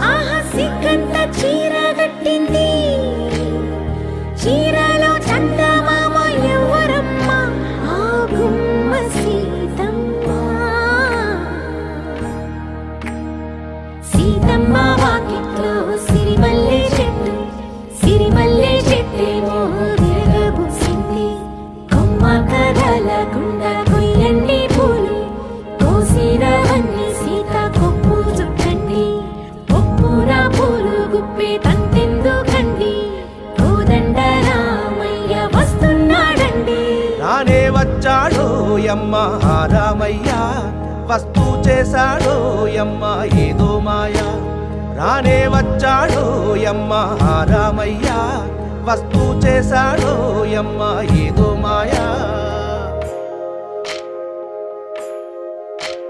వచ్చి ఆహా సిగ్గంత చీర కట్టింది. చీరలో చందమామ ఎవరమ్మ? ఆ గుమ్మ సీతమ్మ. సీతమ్మ వాకిట్లో సిరిమల్లె చెట్టు సిరిమల్లె చెట్టేమో విరగబూసింది కొమ్మ కదలకుండా గుప్పే తంతెందుకండి కోదండ రామయ్య వస్తున్నాడండి. రానే వచ్చాడో యమ్మ రామయ్య. వస్తూ చేశాడో యమ్మ ఏదో మాయా. రానే వచ్చాడో యమ్మ రామయ్య. వస్తూ యమ్మ